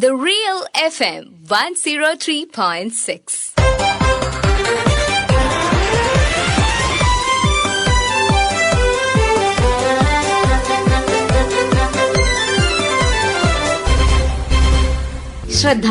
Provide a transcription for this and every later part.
The Real FM 103.6. ശ്രദ്ധ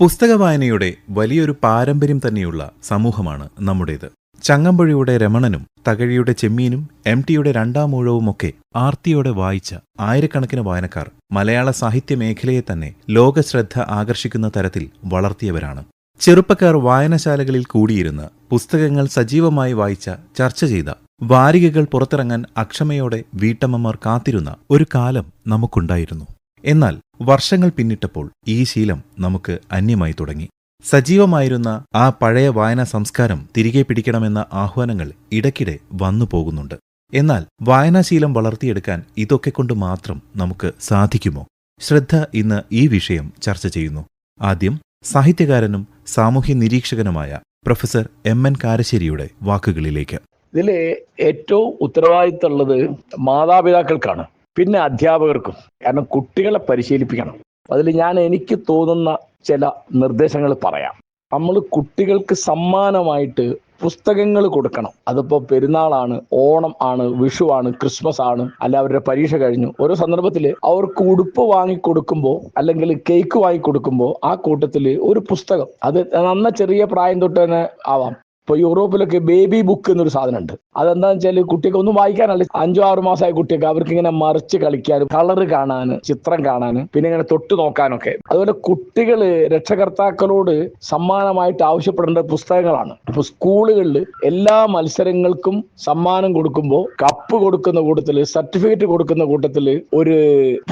പുസ്തക വായനയുടെ വലിയൊരു പാരമ്പര്യം തന്നെയുള്ള സമൂഹമാണ് നമ്മുടേത് ചങ്ങമ്പുഴയുടെ രമണനും തകഴിയുടെ ചെമ്മീനും എം ടിയുടെ രണ്ടാം ഊഴവുമൊക്കെ ആർത്തിയോടെ വായിച്ച ആയിരക്കണക്കിന് വായനക്കാർ മലയാള സാഹിത്യ മേഖലയെ തന്നെ ലോകശ്രദ്ധ ആകർഷിക്കുന്ന തരത്തിൽ വളർത്തിയവരാണ്. ചെറുപ്പക്കാർ വായനശാലകളിൽ കൂടിയിരുന്ന് പുസ്തകങ്ങൾ സജീവമായി വായിച്ച ചർച്ച ചെയ്ത വാരികകൾ പുറത്തിറങ്ങാൻ അക്ഷമയോടെ വീട്ടമ്മമാർ കാത്തിരുന്ന ഒരു കാലം നമുക്കുണ്ടായിരുന്നു. എന്നാൽ വർഷങ്ങൾ പിന്നിട്ടപ്പോൾ ഈ ശീലം നമുക്ക് അന്യമായി തുടങ്ങി. സജീവമായിരുന്ന ആ പഴയ വായനാ സംസ്കാരം തിരികെ പിടിക്കണമെന്ന ആഹ്വാനങ്ങൾ ഇടയ്ക്കിടെ വന്നു പോകുന്നുണ്ട്. എന്നാൽ വായനാശീലം വളർത്തിയെടുക്കാൻ ഇതൊക്കെ കൊണ്ട് മാത്രം നമുക്ക് സാധിക്കുമോ? ശ്രദ്ധ ഇന്ന് ഈ വിഷയം ചർച്ച ചെയ്യുന്നു. ആദ്യം സാഹിത്യകാരനും സാമൂഹ്യ നിരീക്ഷകനുമായ പ്രൊഫസർ എം എൻ കാരശ്ശേരിയുടെ വാക്കുകളിലേക്ക്. ഇതിൽ ഏറ്റവും ഉത്തരവാദിത്തമുള്ളത് മാതാപിതാക്കൾക്കാണ് പിന്നെ അധ്യാപകർക്കും. കാരണം കുട്ടികളെ പരിശീലിപ്പിക്കണം. അതിൽ ഞാൻ എനിക്ക് തോന്നുന്ന ചില നിർദ്ദേശങ്ങൾ പറയാം. നമ്മൾ കുട്ടികൾക്ക് സമ്മാനമായിട്ട് പുസ്തകങ്ങൾ കൊടുക്കണം. അതിപ്പോൾ പെരുന്നാളാണ് ഓണം ആണ് വിഷു ആണ് ക്രിസ്മസ് ആണ് അല്ല അവരുടെ പരീക്ഷ കഴിഞ്ഞു. ഓരോ സന്ദർഭത്തിൽ അവർക്ക് ഉടുപ്പ് വാങ്ങി കൊടുക്കുമ്പോൾ അല്ലെങ്കിൽ കേക്ക് വാങ്ങി കൊടുക്കുമ്പോൾ ആ കൂട്ടത്തിൽ ഒരു പുസ്തകം. അത് നന്ന ചെറിയ പ്രായം തൊട്ട് തന്നെ ആവാം. ഇപ്പൊ യൂറോപ്പിലൊക്കെ ബേബി ബുക്ക് എന്നൊരു സാധനം ഉണ്ട് അതെന്താന്ന് വെച്ചാൽ കുട്ടിക്ക് ഒന്നും വായിക്കാനല്ല. അഞ്ചോ ആറു മാസമായ കുട്ടിയൊക്കെ അവർക്ക് ഇങ്ങനെ മറിച്ച് കളിക്കാനും കളറ് കാണാനും ചിത്രം കാണാനും പിന്നെ ഇങ്ങനെ തൊട്ട് നോക്കാനൊക്കെ. അതുപോലെ കുട്ടികൾ രക്ഷകർത്താക്കളോട് സമ്മാനമായിട്ട് ആവശ്യപ്പെടേണ്ട പുസ്തകങ്ങളാണ്. ഇപ്പൊ സ്കൂളുകളിൽ എല്ലാ മത്സരങ്ങൾക്കും സമ്മാനം കൊടുക്കുമ്പോൾ കപ്പ് കൊടുക്കുന്ന കൂട്ടത്തിൽ സർട്ടിഫിക്കറ്റ് കൊടുക്കുന്ന കൂട്ടത്തിൽ ഒരു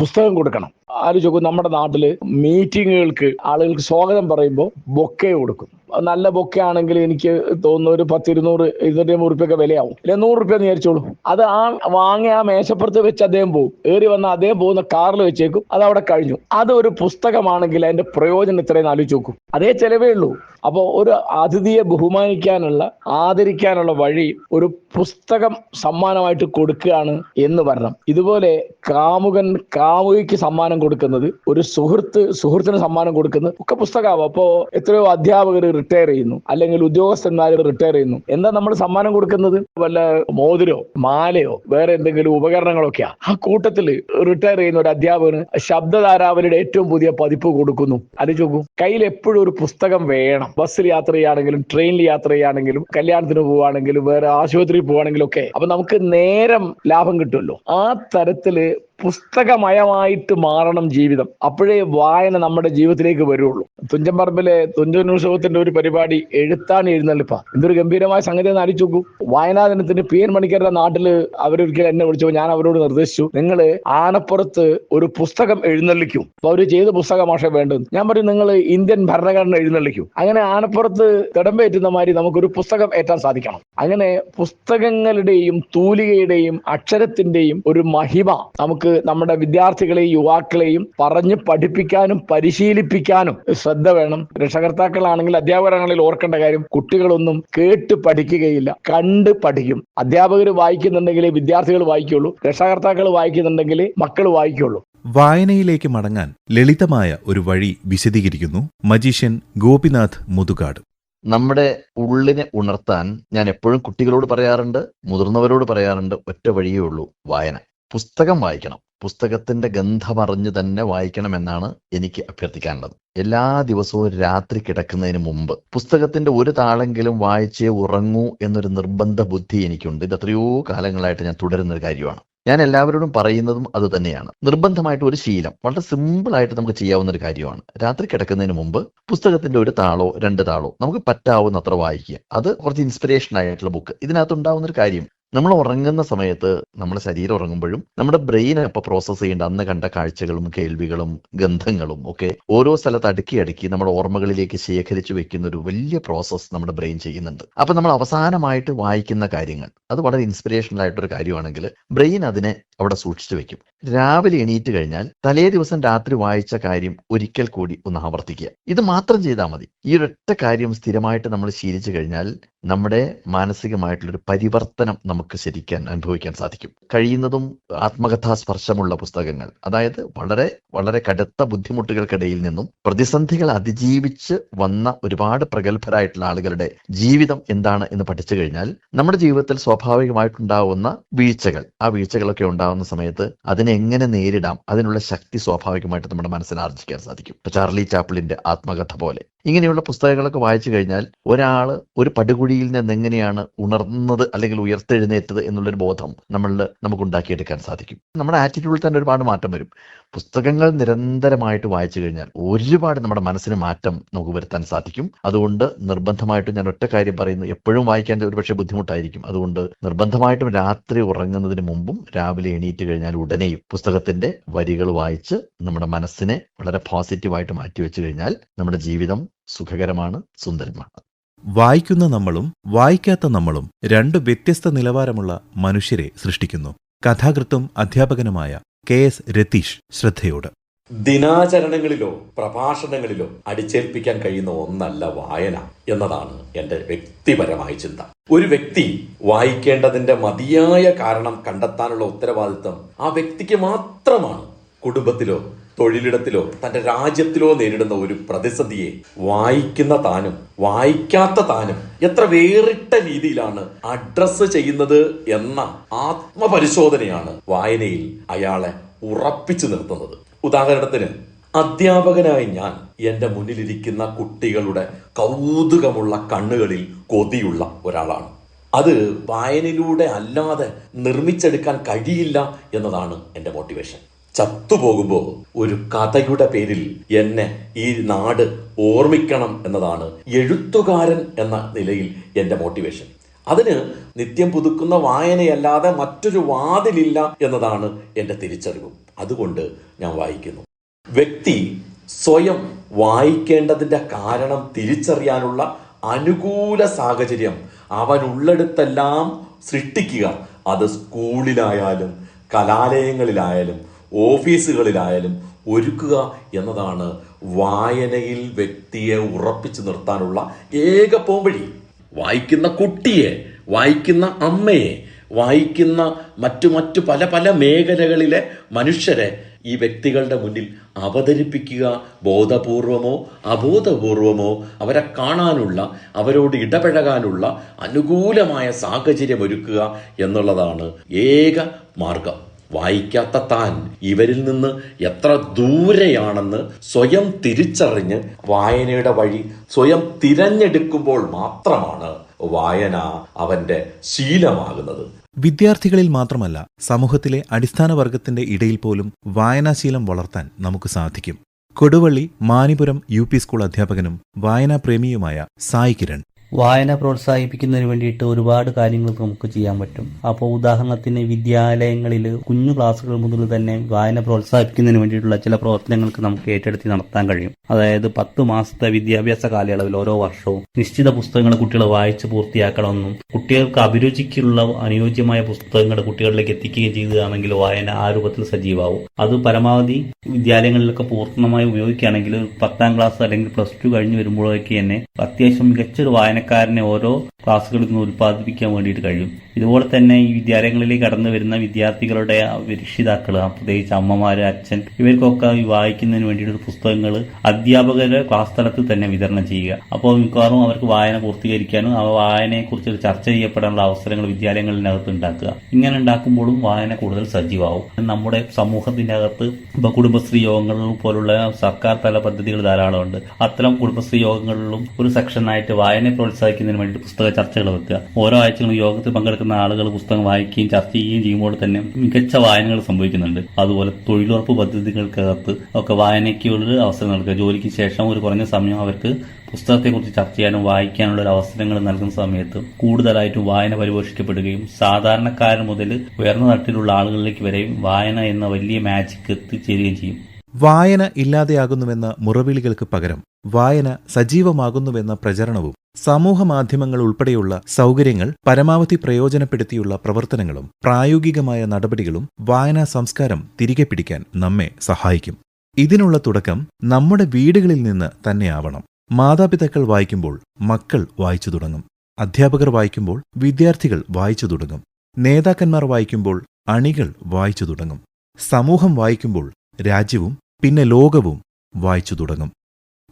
പുസ്തകം കൊടുക്കണം. ആലോചിക്കും നമ്മുടെ നാട്ടിൽ മീറ്റിങ്ങുകൾക്ക് ആളുകൾക്ക് സ്വാഗതം പറയുമ്പോൾ ബൊക്കെ കൊടുക്കും. നല്ല ബൊക്കെ ആണെങ്കിൽ എനിക്ക് തോന്നുന്നു ഒരു പത്തിരുന്നൂറ് ഇരുന്നൂറ്റി അമ്പത് റുപ്യൊക്കെ വിലയാവും. ഇല്ല നൂറ് റുപ്യ വിചാരിച്ചോളൂ. അത് ആ വാങ്ങിയ ആ മേശപ്പുറത്ത് വെച്ച് അദ്ദേഹം പോകും ഏറി വന്ന അദ്ദേഹം പോകുന്ന കാറിൽ വെച്ചേക്കും. അത് അവിടെ കഴിഞ്ഞു. അത് ഒരു പുസ്തകമാണെങ്കിൽ അതിന്റെ പ്രയോജനം ഇത്രയും ആലോചിച്ച് നോക്കും. അതേ ചെലവേ ഉള്ളൂ. അപ്പോൾ ഒരു അതിഥിയെ ബഹുമാനിക്കാനുള്ള ആദരിക്കാനുള്ള വഴി ഒരു പുസ്തകം സമ്മാനമായിട്ട് കൊടുക്കുകയാണ് എന്ന് പറയണം ഇതുപോലെ കാമുകൻ കാമുകിക്ക് സമ്മാനം കൊടുക്കുന്നത് ഒരു സുഹൃത്ത് സുഹൃത്തിന് സമ്മാനം കൊടുക്കുന്നത് ഒക്കെ പുസ്തകമാവും. അപ്പോൾ എത്രയോ അധ്യാപകർ റിട്ടയർ ചെയ്യുന്നു അല്ലെങ്കിൽ ഉദ്യോഗസ്ഥന്മാർ റിട്ടയർ ചെയ്യുന്നു. എന്താ നമ്മൾ സമ്മാനം കൊടുക്കുന്നത്? വല്ല മോതിരോ മാലയോ വേറെ എന്തെങ്കിലും ഉപകരണങ്ങളൊക്കെയാ? ആ കൂട്ടത്തിൽ റിട്ടയർ ചെയ്യുന്ന ഒരു അധ്യാപകന് ശബ്ദധാരാവലിയുടെ ഏറ്റവും പുതിയ പതിപ്പ് കൊടുക്കുന്നു. അത് ചോദിക്കും കയ്യിൽ എപ്പോഴും ഒരു പുസ്തകം വേണം? ബസ്സിൽ യാത്ര ചെയ്യുകയാണെങ്കിലും ട്രെയിനിൽ യാത്ര ചെയ്യുകയാണെങ്കിലും കല്യാണത്തിന് പോവുകയാണെങ്കിലും വേറെ ആശുപത്രിയിൽ പോവുകയാണെങ്കിലും ഒക്കെ അപ്പൊ നമുക്ക് നേരം ലാഭം കിട്ടുമല്ലോ. ആ തരത്തിൽ പുസ്തകമയമായിട്ട് മാറണം ജീവിതം. അപ്പോഴേ വായന നമ്മുടെ ജീവിതത്തിലേക്ക് വരുള്ളൂ. തുഞ്ചൻപറമ്പിലെ തുഞ്ചനുത്സവത്തിന്റെ ഒരു പരിപാടി എഴുത്താണ് എഴുന്നള്ളിപ്പ. എന്തൊരു ഗംഭീരമായ സംഗതി എന്ന് ആലോചിച്ച് നോക്കൂ. വായനാ ദിനത്തിന് പി എൻ മണിക്കരുടെ നാട്ടിൽ അവരൊരിക്കലും എന്നെ വിളിച്ചപ്പോൾ ഞാൻ അവരോട് നിർദ്ദേശിച്ചു നിങ്ങൾ ആനപ്പുറത്ത് ഒരു പുസ്തകം എഴുന്നള്ളിക്കും. അപ്പൊ അവർ ചെയ്ത പുസ്തകമാഷ വേണ്ടത്. ഞാൻ പറയും നിങ്ങൾ ഇന്ത്യൻ ഭരണഘടന എഴുന്നള്ളിക്കും. അങ്ങനെ ആനപ്പുറത്ത് തിടമ്പേറ്റുന്ന മാതിരി നമുക്കൊരു പുസ്തകം ഏറ്റാൻ സാധിക്കണം. അങ്ങനെ പുസ്തകങ്ങളുടെയും തൂലികയുടെയും അക്ഷരത്തിന്റെയും ഒരു മഹിമ നമുക്ക് നമ്മുടെ വിദ്യാർത്ഥികളെയും യുവാക്കളെയും പറഞ്ഞ് പഠിപ്പിക്കാനും പരിശീലിപ്പിക്കാനും ശ്രദ്ധ വേണം. രക്ഷകർത്താക്കളാണെങ്കിൽ അധ്യാപകരാണെങ്കിൽ ഓർക്കേണ്ട കാര്യം കുട്ടികളൊന്നും കേട്ട് പഠിക്കുകയില്ല കണ്ട് പഠിക്കും. അധ്യാപകർ വായിക്കുന്നുണ്ടെങ്കിൽ വിദ്യാർത്ഥികൾ വായിക്കുള്ളൂ രക്ഷകർത്താക്കൾ വായിക്കുന്നുണ്ടെങ്കിൽ മക്കൾ വായിക്കുള്ളൂ. വായനയിലേക്ക് മടങ്ങാൻ ലളിതമായ ഒരു വഴി വിശദീകരിക്കുന്നു മജീഷ്യൻ ഗോപിനാഥ് മുതുകാട്. നമ്മുടെ ഉള്ളിനെ ഉണർത്താൻ ഞാൻ എപ്പോഴും കുട്ടികളോട് പറയാറുണ്ട് മുതിർന്നവരോട് പറയാറുണ്ട് ഒറ്റ വഴിയേ ഉള്ളൂ വായന. പുസ്തകം വായിക്കണം. പുസ്തകത്തിന്റെ ഗന്ധമറിഞ്ഞ് തന്നെ വായിക്കണം എന്നാണ് എനിക്ക് അഭ്യർത്ഥിക്കാനുള്ളത്. എല്ലാ ദിവസവും രാത്രി കിടക്കുന്നതിന് മുമ്പ് പുസ്തകത്തിന്റെ ഒരു താളെങ്കിലും വായിച്ചേ ഉറങ്ങൂ എന്നൊരു നിർബന്ധ ബുദ്ധി എനിക്കുണ്ട്. ഇത് എത്രയോ കാലങ്ങളായിട്ട് ഞാൻ തുടരുന്ന ഒരു കാര്യമാണ്. ഞാൻ എല്ലാവരോടും പറയുന്നതും അത് തന്നെയാണ്. നിർബന്ധമായിട്ട് ഒരു ശീലം. വളരെ സിമ്പിൾ ആയിട്ട് നമുക്ക് ചെയ്യാവുന്ന ഒരു കാര്യമാണ്. രാത്രി കിടക്കുന്നതിന് മുമ്പ് പുസ്തകത്തിന്റെ ഒരു താളോ രണ്ട് താളോ നമുക്ക് പറ്റാവുന്നത്ര വായിക്കുക. അത് കുറച്ച് ഇൻസ്പിറേഷൻ ആയിട്ടുള്ള ബുക്ക് ഇതിനകത്ത് ഉണ്ടാവുന്ന ഒരു കാര്യം നമ്മൾ ഉറങ്ങുന്ന സമയത്ത് നമ്മുടെ ശരീരം ഉറങ്ങുമ്പോഴും നമ്മുടെ ബ്രെയിൻ അപ്പോൾ പ്രോസസ്സ് ചെയ്യേണ്ട അന്ന് കണ്ട കാഴ്ചകളും കേൾവികളും ഗന്ധങ്ങളും ഒക്കെ ഓരോ സ്ഥലത്ത് അടുക്കി അടുക്കി നമ്മുടെ ഓർമ്മകളിലേക്ക് ശേഖരിച്ചു വെക്കുന്ന ഒരു വലിയ പ്രോസസ്സ് നമ്മുടെ ബ്രെയിൻ ചെയ്യുന്നുണ്ട്. അപ്പൊ നമ്മൾ അവസാനമായിട്ട് വായിക്കുന്ന കാര്യങ്ങൾ അത് വളരെ ഇൻസ്പിറേഷണൽ ആയിട്ടൊരു കാര്യമാണെങ്കിൽ ബ്രെയിൻ അതിനെ അവിടെ സൂക്ഷിച്ചു വെക്കും. രാവിലെ എണീറ്റ് കഴിഞ്ഞാൽ തലേ ദിവസം രാത്രി വായിച്ച കാര്യം ഒരിക്കൽ കൂടി ഒന്ന് ആവർത്തിക്കുക. ഇത് മാത്രം ചെയ്താൽ മതി. ഈ ഒരൊറ്റ കാര്യം സ്ഥിരമായിട്ട് നമ്മൾ ശീലിച്ചു കഴിഞ്ഞാൽ നമ്മുടെ മാനസികമായിട്ടുള്ളൊരു പരിവർത്തനം നമുക്ക് ശരിക്കാൻ അനുഭവിക്കാൻ സാധിക്കും. കഴിയുന്നതും ആത്മകഥാ സ്പർശമുള്ള പുസ്തകങ്ങൾ അതായത് വളരെ വളരെ കടുത്ത ബുദ്ധിമുട്ടുകൾക്കിടയിൽ നിന്നും പ്രതിസന്ധികൾ അതിജീവിച്ച് വന്ന ഒരുപാട് പ്രഗത്ഭരായിട്ടുള്ള ആളുകളുടെ ജീവിതം എന്താണ് എന്ന് പഠിച്ചു കഴിഞ്ഞാൽ നമ്മുടെ ജീവിതത്തിൽ സ്വാഭാവികമായിട്ടുണ്ടാവുന്ന വീഴ്ചകൾ ആ വീഴ്ചകളൊക്കെ ഉണ്ടാവുന്ന സമയത്ത് അതിനെ എങ്ങനെ നേരിടാം അതിനുള്ള ശക്തി സ്വാഭാവികമായിട്ട് നമ്മുടെ മനസ്സിൽ ആർജിക്കാൻ സാധിക്കും. ചാർലി ചാപ്പിളിന്റെ ആത്മകഥ പോലെ. ഇങ്ങനെയുള്ള പുസ്തകങ്ങളൊക്കെ വായിച്ചു കഴിഞ്ഞാൽ ഒരാൾ ഒരു പടുകുഴിയിൽ നിന്ന് എങ്ങനെയാണ് ഉണർന്നത് അല്ലെങ്കിൽ ഉയർത്തെഴുന്നേറ്റത് എന്നുള്ളൊരു ബോധം നമ്മളിൽ നമുക്ക് ഉണ്ടാക്കിയെടുക്കാൻ സാധിക്കും. നമ്മുടെ ആറ്റിറ്റ്യൂഡിൽ തന്നെ ഒരുപാട് മാറ്റം വരും. പുസ്തകങ്ങൾ നിരന്തരമായിട്ട് വായിച്ചു കഴിഞ്ഞാൽ ഒരുപാട് നമ്മുടെ മനസ്സിന് മാറ്റം നമുക്ക് വരുത്താൻ സാധിക്കും. അതുകൊണ്ട് നിർബന്ധമായിട്ടും ഞാൻ ഒറ്റ കാര്യം പറയുന്നു. എപ്പോഴും വായിക്കാൻ ഒരുപക്ഷെ ബുദ്ധിമുട്ടായിരിക്കും. അതുകൊണ്ട് നിർബന്ധമായിട്ടും രാത്രി ഉറങ്ങുന്നതിന് മുമ്പും രാവിലെ എണീറ്റ് കഴിഞ്ഞാൽ ഉടനെയും പുസ്തകത്തിന്റെ വരികൾ വായിച്ച് നമ്മുടെ മനസ്സിനെ വളരെ പോസിറ്റീവായിട്ട് മാറ്റി വെച്ചു കഴിഞ്ഞാൽ നമ്മുടെ ജീവിതം സുഖകരമാണ് സുന്ദരമാണ്. വായിക്കുന്ന നമ്മളും വായിക്കാത്ത നമ്മളും രണ്ട് വ്യത്യസ്ത നിലവാരമുള്ള മനുഷ്യരെ സൃഷ്ടിക്കുന്നു. കഥാകൃത്തും അധ്യാപകനുമായ കെ എസ് രതീഷ് ശ്രദ്ധയോട്. ദിനാചരണങ്ങളിലോ പ്രഭാഷണങ്ങളിലോ അടിച്ചേൽപ്പിക്കാൻ കഴിയുന്ന ഒന്നല്ല വായന എന്നതാണ് എന്റെ വ്യക്തിപരമായ ചിന്ത. ഒരു വ്യക്തി വായിക്കേണ്ടതിന്റെ മതിയായ കാരണം കണ്ടെത്താനുള്ള ഉത്തരവാദിത്തം ആ വ്യക്തിക്ക് മാത്രമാണ്. കുടുംബത്തിലോ തൊഴിലിടത്തിലോ തന്റെ രാജ്യത്തിലോ നേരിടുന്ന ഒരു പ്രതിസന്ധിയെ വായിക്കുന്ന താനും വായിക്കാത്ത താനും എത്ര വേറിട്ട രീതിയിലാണ് അഡ്രസ്സ് ചെയ്യുന്നത് എന്ന ആത്മപരിശോധനയാണ് വായനയിൽ അയാളെ ഉറപ്പിച്ചു നിർത്തുന്നത്. ഉദാഹരണത്തിന് അധ്യാപകനായി ഞാൻ എന്റെ മുന്നിലിരിക്കുന്ന കുട്ടികളുടെ കൗതുകമുള്ള കണ്ണുകളിൽ കൊതിയുള്ള ഒരാളാണ്. അത് വായനയിലൂടെ അല്ലാതെ നിർമ്മിച്ചെടുക്കാൻ കഴിയില്ല എന്നതാണ് എന്റെ മോട്ടിവേഷൻ. ചത്തുപോകുമ്പോൾ ഒരു കഥയുടെ പേരിൽ എന്നെ ഈ നാട് ഓർമ്മിക്കണം എന്നതാണ് എഴുത്തുകാരൻ എന്ന നിലയിൽ എന്റെ മോട്ടിവേഷൻ അതിന് നിത്യം പുതുക്കുന്ന വായനയല്ലാതെ മറ്റൊരു വാതിലില്ല എന്നതാണ് എന്റെ തിരിച്ചറിവ്. അതുകൊണ്ട് ഞാൻ വായിക്കുന്നു. വ്യക്തി സ്വയം വായിക്കേണ്ടതിന്റെ കാരണം തിരിച്ചറിയാനുള്ള അനുകൂല സാഹചര്യം അവൻ ഉള്ളെടുത്തെല്ലാം സൃഷ്ടിക്കുക. അത് സ്കൂളിലായാലും കലാലയങ്ങളിലായാലും ഓഫീസുകളിലായാലും ഒരുക്കുക എന്നതാണ് വായനയിൽ വ്യക്തിയെ ഉറപ്പിച്ചു നിർത്താനുള്ള ഏക പോംവഴി. വായിക്കുന്ന കുട്ടിയെ വായിക്കുന്ന അമ്മയെ വായിക്കുന്ന മറ്റു മറ്റു പല പല മേഖലകളിലെ മനുഷ്യരെ ഈ വ്യക്തികളുടെ മുന്നിൽ അവതരിപ്പിക്കുക ബോധപൂർവമോ അബോധപൂർവമോ അവരെ കാണാനുള്ള അവരോട് ഇടപഴകാനുള്ള അനുകൂലമായ സാഹചര്യം ഒരുക്കുക എന്നുള്ളതാണ് ഏക മാർഗം. വായിക്കാത്ത താൻ ഇവരിൽ നിന്ന് എത്ര ദൂരെയാണെന്ന് സ്വയം തിരിച്ചറിഞ്ഞ് വായനയുടെ വഴി സ്വയം തിരഞ്ഞെടുക്കുമ്പോൾ മാത്രമാണ് വായന അവന്റെ ശീലമാകുന്നത്. വിദ്യാർത്ഥികളിൽ മാത്രമല്ല സമൂഹത്തിലെ അടിസ്ഥാന വർഗത്തിന്റെ ഇടയിൽ പോലും വായനാശീലം വളർത്താൻ നമുക്ക് സാധിക്കും. Koduvally Manipuram U P school അധ്യാപകനും വായനാപ്രേമിയുമായ സായി കിരൺ വായന പ്രോത്സാഹിപ്പിക്കുന്നതിന് വേണ്ടിയിട്ട് ഒരുപാട് കാര്യങ്ങൾ നമുക്ക് ചെയ്യാൻ പറ്റും. അപ്പോൾ ഉദാഹരണത്തിന് വിദ്യാലയങ്ങളിൽ കുഞ്ഞു ക്ലാസ്സുകൾ മുതൽ തന്നെ വായന പ്രോത്സാഹിപ്പിക്കുന്നതിന് വേണ്ടിയിട്ടുള്ള ചില പ്രവർത്തനങ്ങൾക്ക് നമുക്ക് ഏറ്റെടുത്ത് നടത്താൻ കഴിയും. അതായത് പത്ത് മാസത്തെ വിദ്യാഭ്യാസ കാലയളവിൽ ഓരോ വർഷവും നിശ്ചിത പുസ്തകങ്ങൾ കുട്ടികൾ വായിച്ച് പൂർത്തിയാക്കണമെന്നും കുട്ടികൾക്ക് അഭിരുചിക്കുള്ള അനുയോജ്യമായ പുസ്തകങ്ങൾ കുട്ടികളിലേക്ക് എത്തിക്കുകയും ചെയ്യുകയാണെങ്കിൽ വായന ആ രൂപത്തിൽ സജീവാവും. അത് പരമാവധി വിദ്യാലയങ്ങളിലൊക്കെ പൂർണമായി ഉപയോഗിക്കുകയാണെങ്കിൽ പത്താം ക്ലാസ് അല്ലെങ്കിൽ പ്ലസ് ടു കഴിഞ്ഞ് വരുമ്പോഴേക്ക് തന്നെ അത്യാവശ്യം മികച്ചൊരു വായനക്കാരനെ ഓരോ ക്ലാസ്സുകളിൽ നിന്ന് ഉൽപ്പാദിപ്പിക്കാൻ വേണ്ടിയിട്ട് കഴിയും. ഇതുപോലെ തന്നെ ഈ വിദ്യാലയങ്ങളിലേക്ക് കടന്നു വരുന്ന വിദ്യാർത്ഥികളുടെ രക്ഷിതാക്കൾ പ്രത്യേകിച്ച് അമ്മമാർ അച്ഛൻ ഇവർക്കൊക്കെ വായിക്കുന്നതിന് വേണ്ടിയിട്ട് പുസ്തകങ്ങൾ അധ്യാപകരുടെ ക്ലാസ് തലത്തിൽ തന്നെ വിതരണം ചെയ്യുക. അപ്പോൾ മിക്കവാറും അവർക്ക് വായന പൂർത്തീകരിക്കാനും ആ വായനയെക്കുറിച്ച് ചർച്ച ചെയ്യപ്പെടാനുള്ള അവസരങ്ങൾ വിദ്യാലയങ്ങളിനകത്ത് ഉണ്ടാക്കുക. ഇങ്ങനെ ഉണ്ടാക്കുമ്പോഴും വായന കൂടുതൽ സജീവമാവും. നമ്മുടെ സമൂഹത്തിന്റെ അകത്ത് ഇപ്പൊ കുടുംബശ്രീ യോഗങ്ങൾ പോലുള്ള സർക്കാർ തല പദ്ധതികൾ ധാരാളമുണ്ട്. അത്തരം കുടുംബശ്രീ യോഗങ്ങളിലും ഒരു സെക്ഷനായിട്ട് വായനയെ പ്രോത്സാഹിക്കുന്നതിന് വേണ്ടി പുസ്തക ചർച്ചകൾ വെക്കുക. ഓരോ ആഴ്ചകളും യോഗത്തിൽ പങ്കെടുക്കുന്ന ആളുകൾ പുസ്തകം വായിക്കുകയും ചർച്ച ചെയ്യുകയും ചെയ്യുമ്പോൾ തന്നെ മികച്ച വായനകൾ സംഭവിക്കുന്നുണ്ട്. അതുപോലെ തൊഴിലുറപ്പ് പദ്ധതികൾക്കകത്ത് ഒക്കെ വായനയ്ക്ക് ഒരു അവസരം നൽകുക. ജോലിക്ക് ശേഷം ഒരു കുറഞ്ഞ സമയം അവർക്ക് പുസ്തകത്തെക്കുറിച്ച് ചർച്ച ചെയ്യാനും വായിക്കാനുള്ള ഒരു അവസരങ്ങൾ നൽകുന്ന സമയത്ത് കൂടുതലായിട്ടും വായന പരിപോഷിക്കപ്പെടുകയും സാധാരണക്കാരൻ മുതൽ ഉയർന്ന തട്ടിലുള്ള ആളുകളിലേക്ക് വരെയും വായന എന്ന വലിയ മാജിക് എത്തിച്ചേരുകയും ചെയ്യും. വായന ഇല്ലാതെയാകുന്നുവെന്ന മുറവിളികൾക്ക് പകരം വായന സജീവമാകുന്നുവെന്ന പ്രചരണവും സമൂഹ മാധ്യമങ്ങൾ ഉൾപ്പെടെയുള്ള സൗകര്യങ്ങൾ പരമാവധി പ്രയോജനപ്പെടുത്തിയുള്ള പ്രവർത്തനങ്ങളും പ്രായോഗികമായ നടപടികളും വായനാ സംസ്കാരം തിരികെ പിടിക്കാൻ നമ്മെ സഹായിക്കും. ഇതിനുള്ള തുടക്കം നമ്മുടെ വീടുകളിൽ നിന്ന് തന്നെയാവണം. മാതാപിതാക്കൾ വായിക്കുമ്പോൾ മക്കൾ വായിച്ചു തുടങ്ങും. അധ്യാപകർ വായിക്കുമ്പോൾ വിദ്യാർത്ഥികൾ വായിച്ചു തുടങ്ങും. നേതാക്കന്മാർ വായിക്കുമ്പോൾ അണികൾ വായിച്ചു തുടങ്ങും. സമൂഹം വായിക്കുമ്പോൾ രാജ്യവും പിന്നെ ലോകവും വായിച്ചു തുടങ്ങും.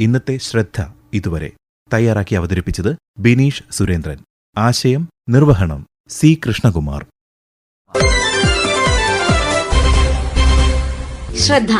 ഇന്നത്തെ ശ്രദ്ധ ഇതുവരെ. തയ്യാറാക്കി അവതരിപ്പിച്ചത് ബിനീഷ് സുരേന്ദ്രൻ. ആശയം നിർവഹണം സി കൃഷ്ണകുമാർ. ശ്രദ്ധ.